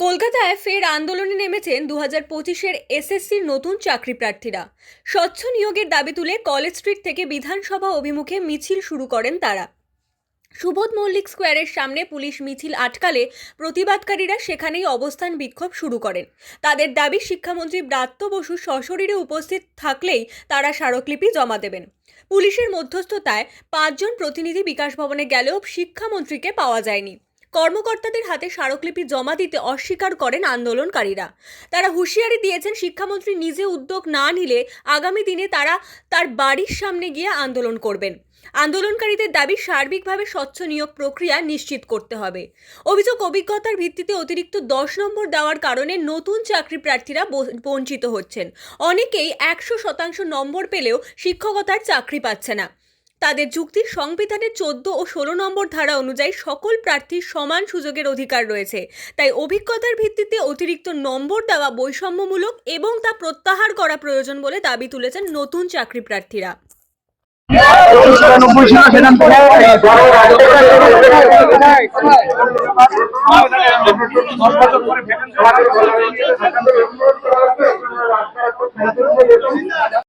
কলকাতায় ফের আন্দোলনে নেমেছেন দু হাজার পঁচিশের এসএসসির নতুন চাকরি প্রার্থীরা স্বচ্ছ নিয়োগের দাবি তুলে কলেজ স্ট্রিট থেকে বিধানসভা অভিমুখে মিছিল শুরু করেন তারা। সুবোধ মল্লিক স্কোয়ারের সামনে পুলিশ মিছিল আটকালে প্রতিবাদকারীরা সেখানেই অবস্থান বিক্ষোভ শুরু করেন। তাদের দাবি, শিক্ষামন্ত্রী ব্রাত্য বসু সশরীরে উপস্থিত থাকলেই তারা স্মারকলিপি জমা দেবেন। পুলিশের মধ্যস্থতায় পাঁচজন প্রতিনিধি বিকাশ ভবনে গেলেও শিক্ষামন্ত্রীকে পাওয়া যায়নি। কর্মকর্তাদের হাতে স্মারকলিপি জমা দিতে অস্বীকার করেন আন্দোলনকারীরা। তারা হুঁশিয়ারি দিয়েছেন শিক্ষামন্ত্রী নিজে উদ্যোগ না নিলে আগামী দিনে তারা তার বাড়ির সামনে গিয়ে আন্দোলন করবেন। আন্দোলনকারীদের দাবি সার্বিকভাবে স্বচ্ছ নিয়োগ প্রক্রিয়া নিশ্চিত করতে হবে। অভিযোগ অভিজ্ঞতার ভিত্তিতে অতিরিক্ত দশ নম্বর দেওয়ার কারণে নতুন চাকরি প্রার্থীরা বঞ্চিত হচ্ছেন। অনেকেই একশো শতাংশ নম্বর পেলেও শিক্ষকতার চাকরি পাচ্ছে না। তাদের যুক্তির সংবিধানের চোদ্দ ও ষোলো নম্বর ধারা অনুযায়ী সকল প্রার্থীর সমান সুযোগের অধিকার রয়েছে। তাই অভিজ্ঞতার ভিত্তিতে অতিরিক্ত নম্বর দেওয়া বৈষম্যমূলক এবং তা প্রত্যাহার করা প্রয়োজন বলে দাবি তুলেছেন নতুন চাকরি প্রার্থীরা।